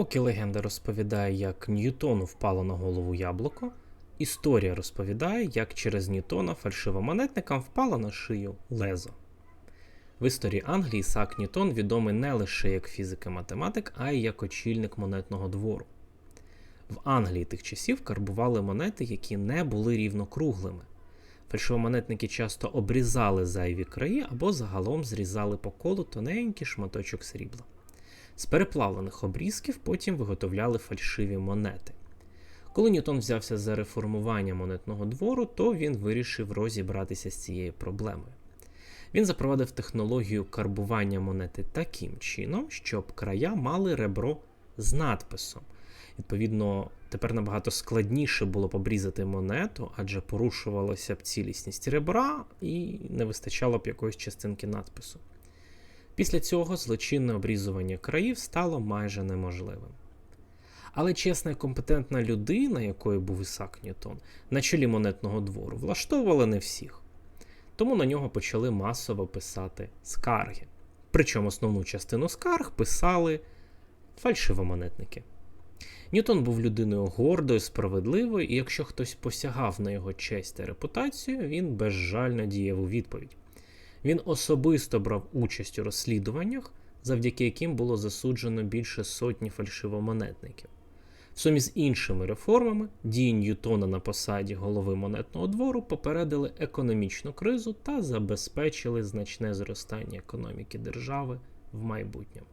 Поки легенда розповідає, як Ньютону впало на голову яблуко, історія розповідає, як через Ньютона фальшивомонетникам впало на шию лезо. В історії Англії Ісаак Ньютон відомий не лише як фізик і математик, а й як очільник монетного двору. В Англії тих часів карбували монети, які не були рівнокруглими. Фальшивомонетники часто обрізали зайві краї або загалом зрізали по колу тоненький шматочок срібла. З переплавлених обрізків потім виготовляли фальшиві монети. Коли Ньютон взявся за реформування монетного двору, то він вирішив розібратися з цією проблемою. Він запровадив технологію карбування монети таким чином, щоб края мали ребро з надписом. Відповідно, тепер набагато складніше було б обрізати монету, адже порушувалася б цілісність ребра і не вистачало б якоїсь частинки надпису. Після цього злочинне обрізування країв стало майже неможливим. Але чесна і компетентна людина, якою був Ісак Ньютон, на чолі монетного двору, влаштовувала не всіх. Тому на нього почали масово писати скарги. Причому основну частину скарг писали фальшивомонетники. Ньютон був людиною гордою, справедливою, і якщо хтось посягав на його честь та репутацію, він безжально діяв у відповідь. Він особисто брав участь у розслідуваннях, завдяки яким було засуджено більше сотні фальшивомонетників. В сумі з іншими реформами дії Ньютона на посаді голови монетного двору попередили економічну кризу та забезпечили значне зростання економіки держави в майбутньому.